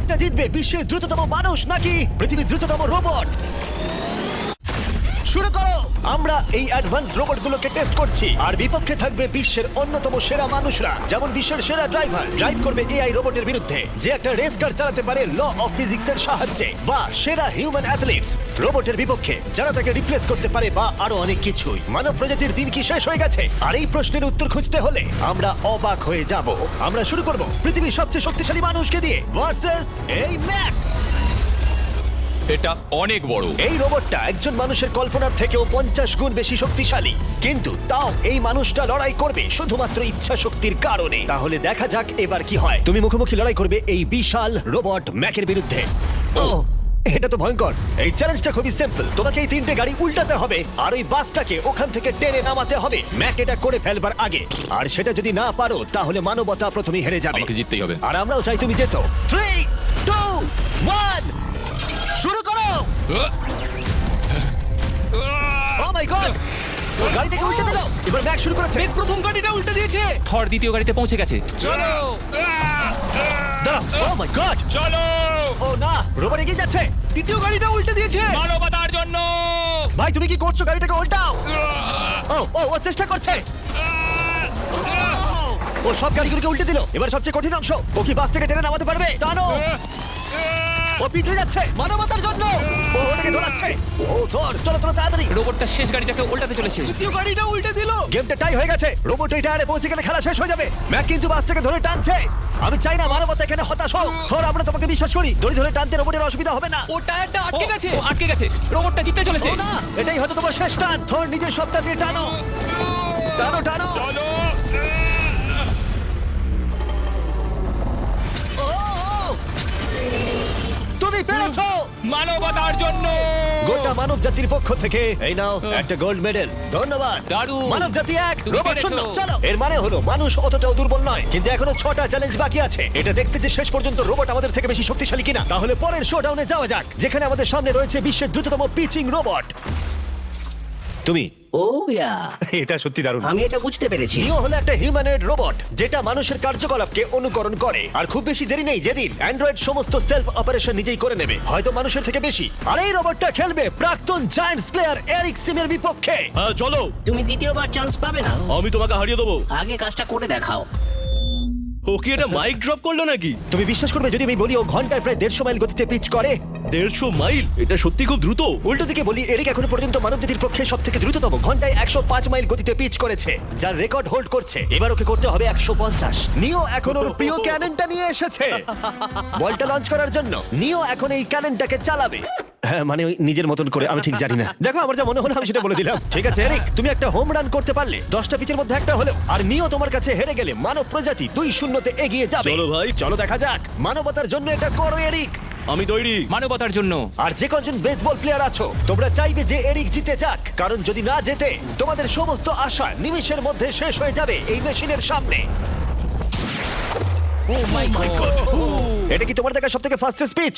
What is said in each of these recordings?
রেসটা জিতবে বিশ্বের দ্রুততম মানুষ নাকি পৃথিবীর দ্রুততম রোবট? শুরু করো। আমরা এই অ্যাডভান্স রোবটগুলোকে টেস্ট করছি। আর বিপক্ষে থাকবে বিশ্বের অন্যতম সেরা মানুষরা। যেমন বিশ্বের সেরা ড্রাইভার ড্রাইভ করবে এআই রোবটের বিরুদ্ধে। যে একটা রেস কার চালাতে পারে ল অফ ফিজিক্সের সাহায্যে। বা সেরা হিউম্যান অ্যাথলিটস রোবটের বিপক্ষে। যারা তাকে রিপ্লেস করতে পারে বা আরও অনেক কিছুই। মানব প্রজাতির দিন কি শেষ হয়ে গেছে? আর এই প্রশ্নের উত্তর খুঁজতে হলে আমরা অবাক হয়ে যাব। আমরা শুরু করব পৃথিবীর সবচেয়ে শক্তিশালী মানুষকে দিয়ে ভার্সেস এই ম্যাক এটা অনেক বড়। এই রোবটটা একজন মানুষের কল্পনার থেকেও পঞ্চাশ গুণ বেশি শক্তিশালী। কিন্তু তাও এই মানুষটা লড়াই করবে শুধুমাত্র ইচ্ছা শক্তির কারণে। তাহলে দেখা যাক এবার কি হয়। তুমি মুখোমুখি লড়াই করবে এই বিশাল রোবট ম্যাকের বিরুদ্ধে। ও। এটা তো ভয়ঙ্কর। এই চ্যালেঞ্জটা খুবই সিম্পল তোমাকে এই তিনটে গাড়ি উল্টাতে হবে আর ওই বাসটাকে ওখান থেকে টেনে নামাতে হবে। ম্যাক এটা করে ফেলবার আগে। আর সেটা যদি না পারো তাহলে মানবতা প্রথমেই হেরে যাবে। আমাকে জিততেই হবে। আর আমরাও চাই তুমি যেত three two one oh my God ও গাড়িটাকে উল্টে দিল এবার ব্যাক শুরু করেছে। প্রথম গাড়িটা উল্টে দিয়েছে। থর দ্বিতীয় গাড়িতে পৌঁছে গেছে। চলো। দাঁড়াও। ও মাই গড চলো। ও না রোবট এগিয়ে যাচ্ছে। দ্বিতীয় গাড়িটা উল্টে দিয়েছে। মানবতার জন্য। ভাই তুমি কি করছ? গাড়িটাকে উল্টাও। ও ও ও চেষ্টা করছে। ও সব গাড়িগুলোকে উল্টে দিল। এবার সবচেয়ে কঠিন অংশ। ও কি বাস থেকে টেনে নামাতে পারবে? টানো। ও পিছলে যাচ্ছে মানবতার জন্য। ও ওটাকে দৌড়াচ্ছে। ও ধর চলো চলো তাড়াতাড়ি। রোবটটা শেষ গাড়িটাকে উল্টাতে চলেছে। দ্বিতীয় গাড়িটা উল্টে দিল। গেমটা টাই হয়ে গেছে। রোবট এই টায়ারে পৌঁছে গেলে খেলা শেষ হয়ে যাবে। ম্যাক কিন্তু বাসটাকে ধরে টানছে। আমি চাই না মানবতা এখানে হতাশ হোক। ধর আমরা তোমাকে বিশ্বাস করি। ধরে ধরে টানতে রোবটের অসুবিধা হবে না। ও টায়ারটা আটকে গেছে। ও আটকে গেছে। রোবটটা জিততে চলেছে। ও না এটাই হয়তো তোমার শেষ টান। ধর নিজের সবটা দিয়ে টানো টানো। টানো মানবতার জন্য। গোটা মানব জাতির পক্ষ থেকে এই নাও একটা গোল্ড মেডেল ধন্যবাদ। দারুণ। মানব জাতি এক তুমি রোবট পেরেছ। শূন্য। চলো। এর মানে হলো মানুষ অতটাও দুর্বল নয় কিন্তু এখনও ছটা চ্যালেঞ্জ বাকি আছে। এটা দেখতে যে শেষ পর্যন্ত রোবট আমাদের থেকে বেশি শক্তিশালী কিনা। তাহলে পরের শোডাউনে যাওয়া যাক যেখানে আমাদের সামনে রয়েছে বিশ্বের দ্রুততম পিচিং রোবট তুমি? ও ইয়া। এটা সত্যি দারুণ। আমি এটা বুঝতে পেরেছি। নিও হলো একটা হিউম্যানয়েড রোবট যেটা মানুষের কার্যকলাপকে অনুকরণ করে। আর খুব বেশি দেরি নেই যেদিন অ্যান্ড্রয়েড সমস্ত সেলফ অপারেশন নিজেই করে নেবে। হয়তো মানুষের থেকে বেশি। আর এই রোবটটা খেলবে প্রাক্তন জায়ান্টস প্লেয়ার এরিক সিমের বিপক্ষে। হ্যাঁ চলো। তুমি দ্বিতীয়বার চান্স পাবে না। আমি তোমাকে হারিয়ে দেবো। আগে কাজটা করে দেখাও। ও কি এটা মাইক ড্রপ করল নাকি? তুমি বিশ্বাস করবে যদি আমি বলি ও ঘন্টায় প্রায় দেড়শো মাইল গতিতে পিচ করে দেড়শো মাইল। এটা সত্যি খুব দ্রুত? উল্টো দিকে বলি এরিক এখনও পর্যন্ত মানব মানবজাতির পক্ষে সব থেকে দ্রুততম। ঘন্টায় একশো পাঁচ মাইল গতিতে পিচ করেছে যার রেকর্ড হোল্ড করছে। এবার ওকে করতে হবে একশো পঞ্চাশ। নিও এখন ওর প্রিয় ক্যানেনটা নিয়ে এসেছে। বলটা লঞ্চ করার জন্য নিও এখন এই ক্যানেনটাকে চালাবে। হ্যাঁ মানে ওই নিজের মতন করে আমি ঠিক জানি না। দেখো আমার যা মনে হলো আমি সেটা বলে দিলাম। ঠিক আছে এরিক তুমি একটা হোম রান করতে পারলে দশটা পিচের মধ্যে একটা হলেও আর নিও তোমার কাছে হেরে গেলে মানব প্রজাতি দুই শূন্যতে এগিয়ে যাবে। চলো ভাই। চলো দেখা যাক মানবতার জন্য এটা করো এরিক। আমি তৈরি। মানবতার জন্য। আর যে কজন বেসবল প্লেয়ার আছো তোমরা চাইবে যে এরিক জিতে যাক কারণ যদি না জেতে তোমাদের সমস্ত আশা নিমিষের মধ্যে শেষ হয়ে যাবে এই মেশিনের সামনে। ও মাই গড এটা কি তোমার দেখা সব থেকে ফাস্টেস্ট স্পিচ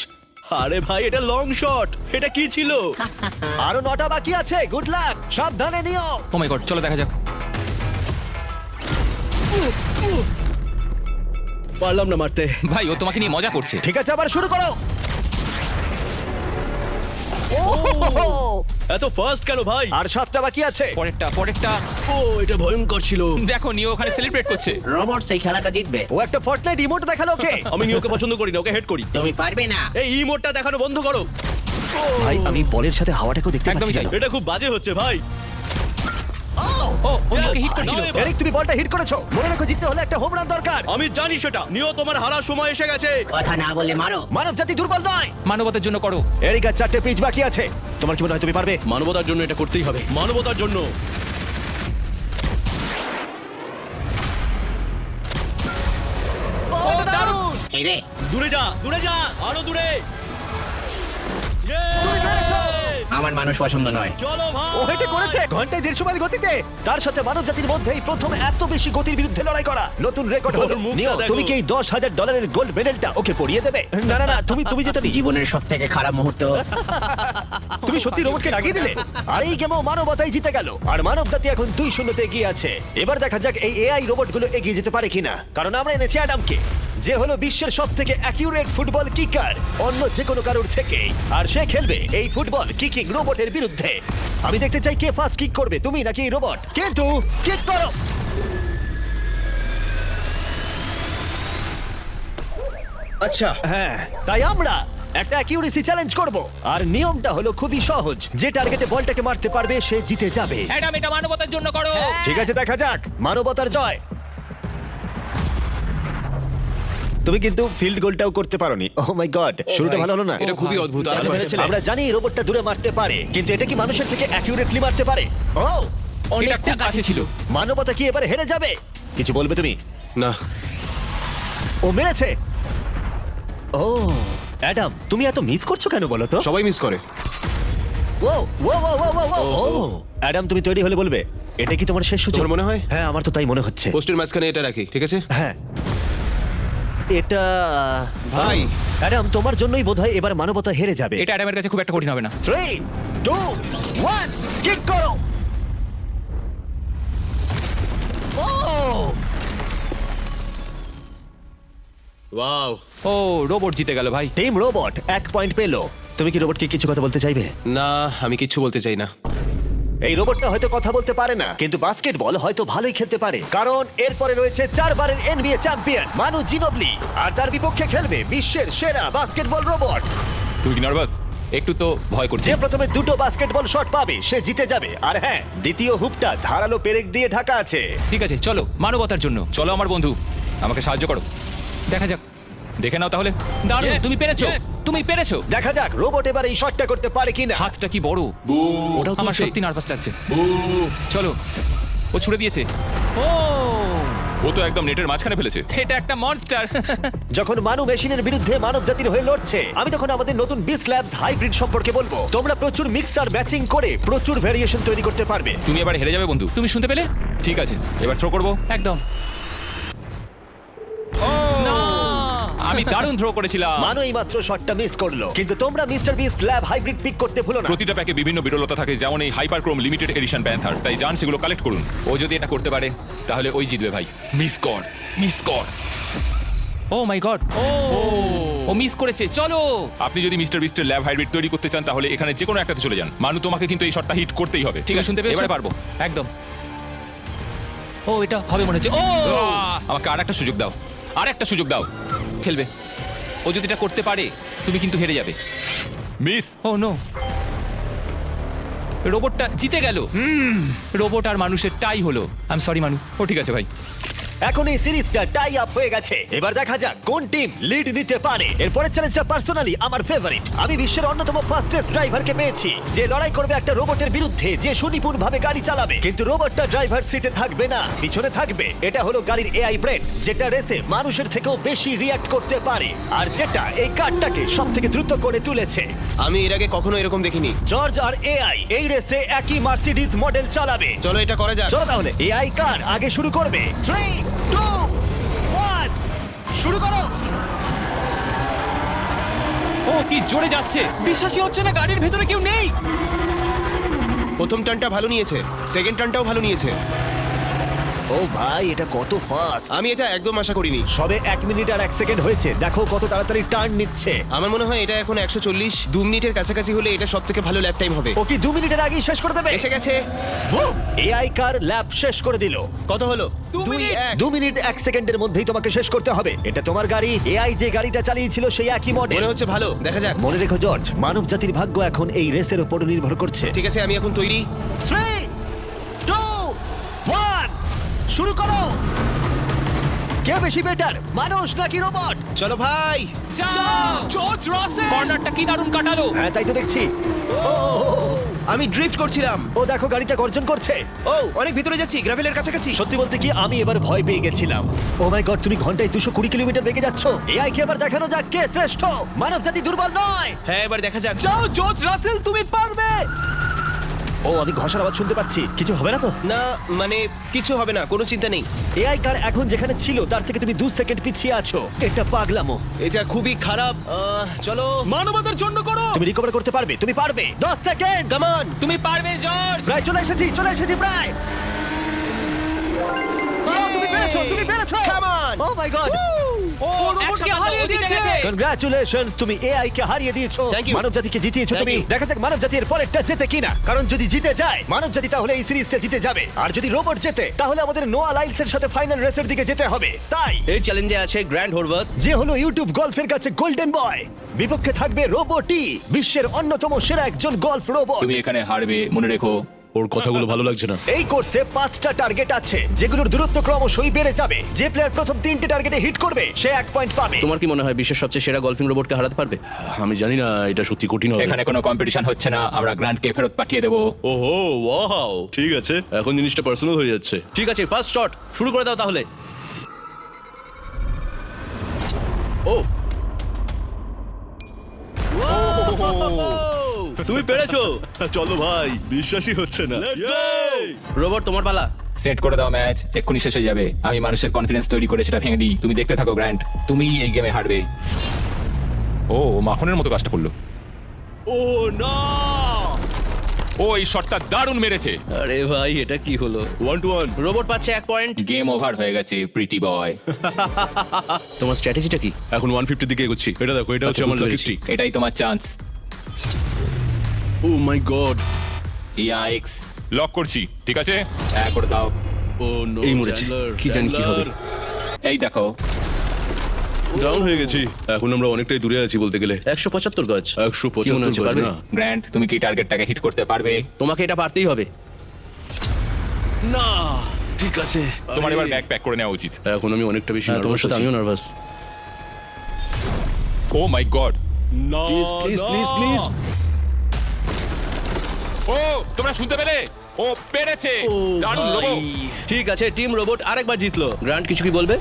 আরে ভাই এটা লং শট এটা কি ছিল? আরও নটা বাকি আছে গুড লাক সাবধানে নিও। ও মাই গড চলো দেখা যাক। পারলাম না মারতে। ভাই ও তোমাকে নিয়ে মজা করছে। ঠিক আছে আবার শুরু করো। এত ফার্স্ট কেন ভাই আর সাতটা বাকি আছে পরেরটা পরেরটা ও এটা ভয়ঙ্কর ছিল দেখো নিও ওখানে সেলিব্রেট করছে রোবট সেই খেলাটা জিতবে ও একটা ফর্টনাইট রিমোট দেখাল ওকে আমি নিয়োকে পছন্দ করি না ওকে হেড করি তুমি পারবে না এই ইমোটটা দেখানো বন্ধ করো ভাই আমি বলের সাথে হাওয়াটাকেও দেখতে পাচ্ছি। জানো? এটা খুব বাজে হচ্ছে ভাই ও অন্যকে হিট করছিল নয় এরিক তুমি বলটা হিট করেছ মনে রাখো জিততে হলে একটা হোম রান দরকার আমি জানি সেটা নিও তোমার হারার সময় এসে গেছে কথা না বলে মারো মানব জাতি দুর্বল নয় মানবতার জন্য করো এরিক আর চারটে পিচ বাকি আছে তোমার কি মনে হয় তুমি পারবে? মানবতার জন্য এটা করতেই হবে। মানবতার জন্য। দূরে যা দূরে যা আরও দূরে। পেরেছ! আমার মানুষ পছন্দ নয়। চলো ভাই। ও হেটে করেছে। ঘন্টায় দেড়শো মাইল গতিতে। তার সাথে মানব জাতির মধ্যেই প্রথম এত বেশি গতির বিরুদ্ধে লড়াই করা। নতুন রেকর্ড হলো। নিও তুমি কি এই দশ হাজার ডলারের গোল্ড মেডেলটা ওকে পরিয়ে দেবে? না না না তুমি তুমি যেতে জীবনের সব থেকে খারাপ মুহূর্ত। তুমি সত্যি রোবটকে লাগিয়ে দিলে? আর এই গেমও মানবতাই জিতে গেল। আর মানব জাতি এখন দুই শূন্যতে এগিয়ে আছে। এবার দেখা যাক এই এআই রোবটগুলো এগিয়ে যেতে পারে কিনা। কারণ আমরা এনেছি অ্যাডামকে যে হলো বিশ্বের সব থেকে অ্যাকিউরেট ফুটবল কিকার অন্য যে কোনো কারোর থেকে আর সে খেলবে এই ফুটবল কিকিং রোবটের বিরুদ্ধে। আমি দেখতে চাই কে ফার্স্ট কিক করবে তুমি নাকি এই রোবট? কিন্তু কিক করো! আচ্ছা। হ্যাঁ তাই আমরা একটা অ্যাকিউরেসি চ্যালেঞ্জ করব। আর নিয়মটা হলো খুবই সহজ। যে টার্গেটে বলটাকে মারতে পারবে সে জিতে যাবে। অ্যাডাম এটা মানবতার জন্য করো। ঠিক আছে দেখা যাক। মানবতার জয়। তুমি কিন্তু ফিল্ড গোলটাও করতে পারোনি। ও মাই গড শুরুটা ভালো হলো না? এটা খুবই অদ্ভুত। আর আমরা জানি এই রোবটটা দূরে মারতে পারে কিন্তু এটা কি মানুষের থেকে অ্যাকিউরেটলি মারতে পারে? ও এটা খুব কাছে ছিল। মানবতা কি এবার হেরে যাবে? কিছু বলবে তুমি? না। ও মেরেছে? ও অ্যাডাম তুমি এত মিস করছ কেন বলো তো? সবাই মিস করে। ও ও ও ও ও ও। ও অ্যাডাম তুমি তৈরি হলে বলবে এটা কি তোমার শেষ তোমার মনে হয়? হ্যাঁ আমার তো তাই মনে হচ্ছে। পোস্টের মাঝখানে এটা রাখি ঠিক আছে? হ্যাঁ। এটা ভাই। অ্যাডাম তোমার জন্যই বোধহয় এবার মানবতা হেরে যাবে। এটা অ্যাডামের কাছে খুব একটা কঠিন হবে না। থ্রি টু ওয়ান কিক করো। ও! ওয়াও ও রোবট জিতে গেল ভাই। টিম রোবট এক পয়েন্ট পেল। তুমি কি রোবটকে কিছু কথা বলতে চাইবে? না আমি কিচ্ছু বলতে চাই না। এই রোবটটা হয়তো কথা বলতে পারে না কিন্তু বাস্কেটবল হয়তো ভালোই খেলতে পারে। কারণ এরপরে রয়েছে চারবারের এনবিএ চ্যাম্পিয়ন মানু জিনোবলি আর তার বিপক্ষে খেলবে বিশ্বের সেরা বাস্কেটবল রোবট তুই নার্ভাস একটু তো ভয় করছে। যে প্রথমে দুটো বাস্কেটবল শট পাবে সে জিতে যাবে। আর হ্যাঁ দ্বিতীয় হুপটা ধারালো পেরেক দিয়ে ঢাকা আছে। ঠিক আছে চলো মানবতার জন্য। চলো আমার বন্ধু আমাকে সাহায্য করো। দেখা যাক। দেখে নাও তাহলে। Yes, তুমি পেরেছ। তুমি পেরেছ। দেখা যাক রোবট এবার এই শটটা করতে পারে কিনা। হাতটা কি বড়? ওটাও আমার সত্যি নার্ভাস লাগছে। চলো ও ছুড়ে দিয়েছে। ও! ও তো একদম নেটের মাঝখানে ফেলেছে। এটা একটা মনস্টার যখন মানু মেশিনের বিরুদ্ধে মানব জাতির হয়ে লড়ছে আমি তখন আমাদের নতুন বিস ল্যাবস হাইব্রিড সম্পর্কে বলব। তোমরা প্রচুর মিক্সার ম্যাচিং করে প্রচুর ভেরিয়েশন তৈরি করতে পারবে। তুমি এবার হেরে যাবে বন্ধু। তুমি শুনতে পেলে? ঠিক আছে এবার থ্রো করব। একদম। আমি দারুণ থ্রো করেছিলাম। মানু এই মাত্র শটটা মিস করল। কিন্তু তোমরা Mister Beast lab hybrid pick করতে ভুলো না। প্রতিটা প্যাকে বিভিন্ন বিরলতা থাকে যেমন এই হাইপারক্রোম লিমিটেড এডিশন প্যান্থার তাই যান সেগুলো কালেক্ট করুন। ও যদি এটা করতে পারে তাহলে ওই জিতবে ভাই। মিস কর মিস কর। ও my God. O. O miss করেছে চলো। আপনি যদি মিস্টার বিস্টের ল্যাব হাইব্রিড তৈরি করতে চান তাহলে এখানে যে কোনো একটাতে চলে যান। মানু তোমাকে কিন্তু এই শটটা হিট করতেই হবে ঠিক আছে? শুনতে পেয়েছ? এবারে পারব। একদম। ও এটা হবে মনে হচ্ছে। ও! আমাকে আর একটা সুযোগ দাও। আর একটা সুযোগ দাও। খেলবে। ও যদি এটা করতে পারে তুমি কিন্তু হেরে যাবে। মিস। ও নো রোবটটা জিতে গেল। রোবট আর মানুষের টাই হলো। আই এম সরি মানু। ও ঠিক আছে ভাই। এখন এই সিরিজটা টাই আপ হয়ে গেছে। এবার দেখা যাক কোন টিম লিড নিতে পারে। এরপরের চ্যালেঞ্জটা পার্সোনালি আমার ফেভারিট আমি বিশ্বের অন্যতম ফাস্টেস্ট ড্রাইভারকে পেয়েছি যে লড়াই করবে একটা রোবটের বিরুদ্ধে যে সুনিপুণ ভাবে গাড়ি চালাবে। কিন্তু রোবটটা ড্রাইভার সিটে থাকবে না পিছনে থাকবে। এটা হলো গাড়ির এআই ব্রেন যেটা রেসে মানুষের থেকেও বেশি রিয়াক্ট করতে পারে আর যেটা এই কারটাকে সব থেকে দ্রুত করে তুলেছে। আমি এর আগে কখনো এরকম দেখিনি। জর্জ আর এআই এই রেসে একই মার্সিডিজ মডেল চালাবে। চলো এটা করা যাক। চলো তাহলে এআই কার আগে শুরু করবে? থ্রি টু ওয়ান শুরু করো। ও কি জোরে যাচ্ছে। বিশ্বাসই হচ্ছে না গাড়ির ভেতরে কেউ নেই। প্রথম টানটা ভালো নিয়েছে সেকেন্ড টানটাও ভালো নিয়েছে। ও ভাই এটা কত ফাস্ট আমি এটা একদম আশা করিনি। সবে এক মিনিট আর এক সেকেন্ড হয়েছে। দেখো কত তাড়াতাড়ি টার্ন নিচ্ছে। আমার মনে হয় এটা এখন একশো চল্লিশ। দু মিনিটের কাছাকাছি হলে এটা সব থেকে ভালো ল্যাপ টাইম হবে। ও কি দু মিনিটের আগেই শেষ করে দেবে? এসে গেছে। এআই কার ল্যাব শেষ করে দিল। কত হলো? দু দুই মিনিট। এক। দু মিনিট এক সেকেন্ডের মধ্যেই তোমাকে শেষ করতে হবে। এটা তোমার গাড়ি। এআই যে গাড়িটা চালিয়েছিল সেই একই মডেল মনে হচ্ছে ভালো। দেখা যাক। মনে রেখো জর্জ মানব জাতির ভাগ্য এখন এই রেসের উপর নির্ভর করছে। ঠিক আছে আমি এখন তৈরি। থ্রি শুরু করো। কে বেশি বেটার মানুষ নাকি রোবট চলো ভাই। যাও। জর্জ রাসেল কর্নারটা কি দারুণ কাটালো? হ্যাঁ তাই তো দেখছি। ও, আমি ড্রিফট করছিলাম। ও দেখো গাড়িটা গর্জন করছে। ও অনেক ভিতরে যাচ্ছি গ্রাভেলের কাছাকাছি। সত্যি বলতে কি আমি এবার ভয় পেয়ে গেছিলাম। ও মাই গড তুমি ঘন্টায় দুশো কুড়ি কিলোমিটার বেগে যাচ্ছ। এআই কে এবার দেখানো যাক কে শ্রেষ্ঠ? মানব জাতি দুর্বল নয়। হ্যাঁ এবার দেখা যাক। যাও জর্জ রাসেল তুমি পারবে। ও আমি ঘষার আওয়াজ শুনতে পাচ্ছি। কিছু হবে না তো? না মানে কিছু হবে না কোনো চিন্তা নেই। এআই কার এখন যেখানে ছিল তার থেকে তুমি দু সেকেন্ড পিছিয়ে আছো। এটা পাগলামো। এটা খুবই খারাপ। আহ, চলো। মানবতার জন্য করো! তুমি রিকভার করতে পারবে তুমি পারবে। দশ সেকেন্ড কামান তুমি পারবে জর্জ! প্রায় চলে এসেছি চলে এসেছি প্রায়! ও, তুমি পেরেছ তুমি পেরেছ! Come ও মাই গড ও রোবটকে হারিয়ে দিয়েছে। গেছে। তুমি এআই কে হারিয়ে দিয়েছ। Thank you. মানব জাতিকে জিতিয়েছো Thank তুমি। you. দেখা যাক মানব জাতির পরেরটা জেতে কিনা। কারণ যদি জিতে যায় মানব জাতি তাহলে এই সিরিজটা জিতে যাবে। আর যদি রোবট জেতে তাহলে আমাদের নোয়া লাইলসের সাথে ফাইনাল রেসের দিকে যেতে হবে। তাই এই চ্যালেঞ্জে আছে গ্র্যান্ড হোরভাত যে হলো ইউটিউব গল্ফের কাছে গোল্ডেন বয় বিপক্ষে থাকবে রোবটই বিশ্বের অন্যতম সেরা একজন গল্ফ রোবট। তুমি এখানে হারবে মনে রেখো। ওর কথাগুলো ভালো লাগছে না এই কোর্সে পাঁচটা টার্গেট আছে যেগুলোর দূরত্ব ক্রমশই বেড়ে যাবে যে প্লেয়ার প্রথম তিনটে টার্গেটে হিট করবে সে এক পয়েন্ট পাবে তোমার কি মনে হয় বিশ্বের সবচেয়ে সেরা গলফিং রোবটকে হারাতে পারবে আমি জানি না এটা সত্যি কঠিন হবে এখানে কোনো কম্পিটিশন হচ্ছে না আমরা গ্র্যান্ডকে ফেরত পাঠিয়ে দেবো ওহো ওয়াও ঠিক আছে এখন জিনিসটা পার্সোনাল হয়ে যাচ্ছে ঠিক আছে ফার্স্ট শট শুরু করে দাও তাহলে ও তুমি পেরেছ? চলো ভাই বিশ্বাসই হচ্ছে না। রোবট তোমার পালা। সেট করে দাও ম্যাচ এক্ষুনি শেষ হয়ে যাবে। আমি মানুষের কনফিডেন্স তৈরি করে সেটা ভেঙে দিই। তুমি দেখতে থাকো গ্র্যান্ড। তুমি এই গেমে হারবে। ও মাখনের মতো কাজটা করল। ও না! ও এই শটটা দারুণ মেরেছে। আরে ভাই এটা কি হলো? ওয়ান টু ওয়ান রোবট পাচ্ছে এক পয়েন্ট গেম ওভার হয়ে গেছে প্রিটি বয় তোমার স্ট্র্যাটেজিটা কি? এখন ওয়ান ফিফটির দিকে এগোচ্ছি। এটা দেখো এটা হচ্ছে আচ্ছা, আমার বুঝতে লাকি। স্ট্রিক এটাই তোমার chance oh my God yikes lock করছি ঠিক আছে? হ্যাঁ করে দাও। ও নো এই মরেছি। কি জানি কি হবে। এই দেখো। ডাউন হয়ে গেছি। এখন আমরা অনেকটাই দূরে আছি বলতে গেলে। একশো পঁচাত্তর গজ। একশো পঁচাত্তর পারবে? না। গ্র্যান্ড তুমি কি টার্গেটটাকে হিট করতে পারবে? তোমাকে এটা পারতেই হবে। না ঠিক আছে। তোমার এবার ব্যাগ প্যাক করে নেওয়া উচিত। এখন আমি অনেকটা বেশি হ্যাঁ, তোমার সাথে আমিও নার্ভাস ও মাই গড না Please, please, না। ও তোমরা শুনতে পেলে? ও পেরেছে। দারুণ। রোবো ঠিক আছে টিম রোবট আরেকবার জিতলো। গ্র্যান্ড কিছু কি বলবে?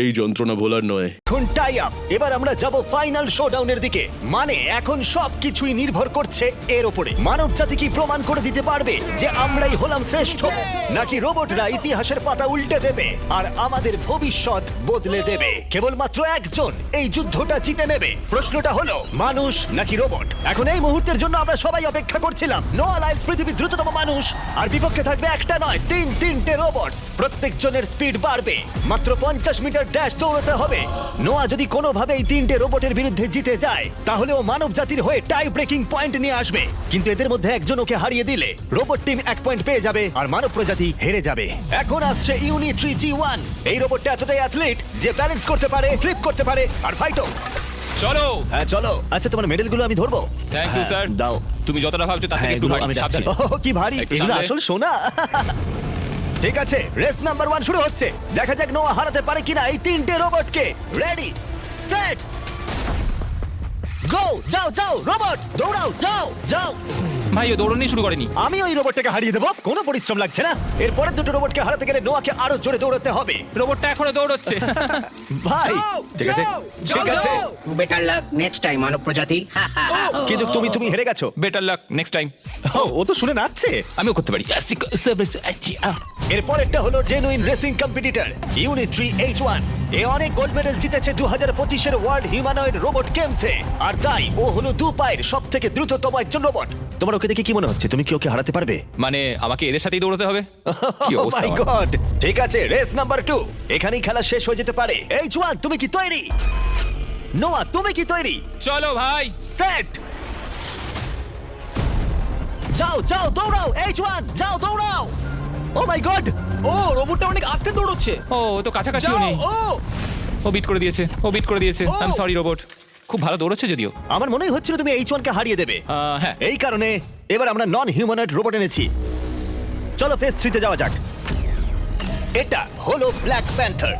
এই যন্ত্রণা ভোলার নয়। এখন টাই আপ এবার আমরা যাব ফাইনাল শোডাউনের দিকে। মানে এখন সবকিছুই নির্ভর করছে এর উপরে মানব জাতি কি প্রমাণ করে দিতে পারবে যে আমরাই হলাম শ্রেষ্ঠ? নাকি রোবটরা ইতিহাসের পাতা উল্টে দেবে আর আমাদের ভবিষ্যৎ বদলে দেবে? কেবলমাত্র একজন এই যুদ্ধটা জিতে নেবে। প্রশ্নটা হলো, মানুষ নাকি রোবট? এখন এই মুহূর্তের জন্য আমরা সবাই অপেক্ষা করছিলাম। নোয়া লাইলস পৃথিবীর দ্রুততম মানুষ, আর বিপক্ষে থাকবে একটা নয়, তিন তিনটে রোবট প্রত্যেকজনের স্পিড বাড়বে। মাত্র পঞ্চাশ মিটার ড্যাশ দৌড়াতে হবে। নোয়া যদি কোনোভাবে এই তিনটে রোবটের বিরুদ্ধে জিতে যায় তাহলে ও মানব জাতির হয়ে টাই ব্রেকিং পয়েন্ট নিয়ে আসবে। কিন্তু এদের মধ্যে একজন ওকে হারিয়ে দিলে রোবট টিম এক পয়েন্ট পেয়ে যাবে আর মানব প্রজাতি হেরে যাবে। এখন আসছে ইউনিট্রি জি ওয়ান এই রোবটটা এতটাই অ্যাথলিট যে ব্যালেন্স করতে পারে ফ্লিপ করতে পারে আর ফাইটও চলো। হ্যাঁ চলো। আচ্ছা তোমার মেডেলগুলো আমি ধরবো? থ্যাংক ইউ হ্যাঁ, স্যার দাও। তুমি যতটা ভাবছ তার হ্যাঁ থেকে একটু ভারী সাবধানে। ও কি ভারী। এগুলো আসল সোনা। ঠিক আছে রেস নাম্বার ওয়ান শুরু হচ্ছে। দেখা যাক নোয়া হারাতে পারে কিনা এই তিনটে রোবটকে রেডি সেট গো যাও যাও রোবট দৌড়াও, যাও যাও! ভাই ও দৌড়নি শুরু করেনি। আমি ওই রোবটটাকে হারিয়ে দেবো কোনো পরিশ্রম লাগছে না। এরপরের দুটো রোবটকে হারাতে গেলে নোয়াকে আরও জোরে দৌড়াতে হবে। রোবটটা এখনও দৌড়চ্ছে। ভাই ঠিক আছে ঠিক আছে। বেটার লাক নেক্সট টাইম মানব প্রজাতি। কিন্তু তুমি তুমি হেরে গেছো? বেটার লাক নেক্সট টাইম ও, তো শুনে নাচছে। আমিও করতে পারি। এরপরেরটা হলো genuine racing competitor Unitree H one এ অনেক গোল্ড মেডেল জিতেছে দু হাজার পঁচিশের ওয়ার্ল্ড হিউম্যানয়েড রোবট গেমসে আর তাই ও হলো দু পায়ের সব থেকে দ্রুততম একজন রোবট তোমার ওকে দেখে কি মনে হচ্ছে? তুমি কি ওকে হারাতে পারবে? মানে আমাকে এদের সাথেই দৌড়তে হবে? কি Oh অবস্থা my আমার? God! ঠিক আছে রেস নাম্বার টু এখানেই খেলা শেষ হয়ে যেতে পারে। এইচ ওয়ান তুমি কি তৈরি? নোয়া তুমি কি তৈরি? চলো ভাই। সেট যাও যাও দৌড়াও! এইচ ওয়ান যাও দৌড়াও! ও মাই গড ও রোবটটা অনেক আস্তে দৌড়চ্ছে। ও ও তো কাছাকাছিও যাও নেই। ও ও বিট করে দিয়েছে ও বিট করে দিয়েছে। Oh! I am sorry robot খুব ভালো দৌড়চ্ছে যদিও। আমার মনেই হচ্ছিল তুমি এইচ ওয়ানকে হারিয়ে দেবে। আহ, হ্যাঁ। এই কারণে এবার আমরা নন হিউম্যানয়েড রোবট এনেছি। চলো ফেস থ্রিতে যাওয়া যাক। এটা হলো ব্ল্যাক প্যান্থার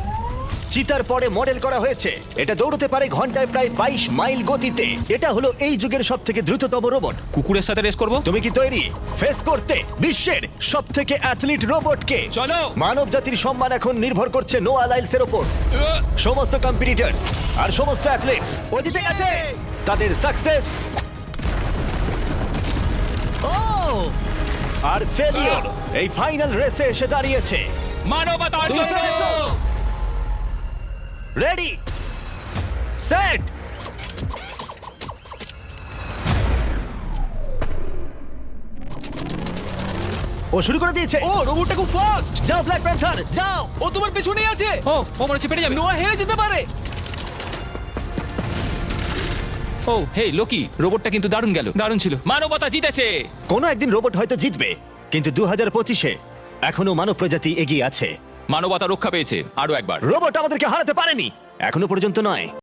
চিতার পরে মডেল করা হয়েছে। এটা দৌড়তে পারে ঘন্টায় প্রায় বাইশ মাইল গতিতে। এটা হলো এই যুগের সব থেকে দ্রুততম রোবট কুকুরের সাথে রেস করব? তুমি কি তৈরি? ফেস করতে। বিশ্বের সব থেকে অ্যাথলিট রোবটকে চলো। মানব জাতির সম্মান এখন নির্ভর করছে নোয়া লাইলসের ওপর। সমস্ত কম্পিটিটরস আর সমস্ত অ্যাথলিটস ও জিতে গেছে। তাদের সাকসেস ও আর ফেলিওর এই ফাইনাল রেসে এসে দাঁড়িয়েছে। মানবতার জন্য রেডি সেট ও শুরু করে দিয়েছে। ও রোবটটা খুব ফাস্ট যাও ব্ল্যাক প্যান্থার যাও। ও তোমার পেছনেই আছে। ও ও মনে হচ্ছে পেরে যাবে। নোয়া হেরে যেতে পারে। ও হে লোকি রোবটটা কিন্তু দারুণ গেল। দারুণ ছিল। মানবতা জিতেছে। কোনো একদিন রোবট হয়তো জিতবে কিন্তু দু হাজার পঁচিশে এখনও মানব প্রজাতি এগিয়ে আছে। মানবতা রক্ষা পেয়েছে। আরও একবার। রোবট আমাদেরকে হারাতে পারেনি। এখনও পর্যন্ত নয়।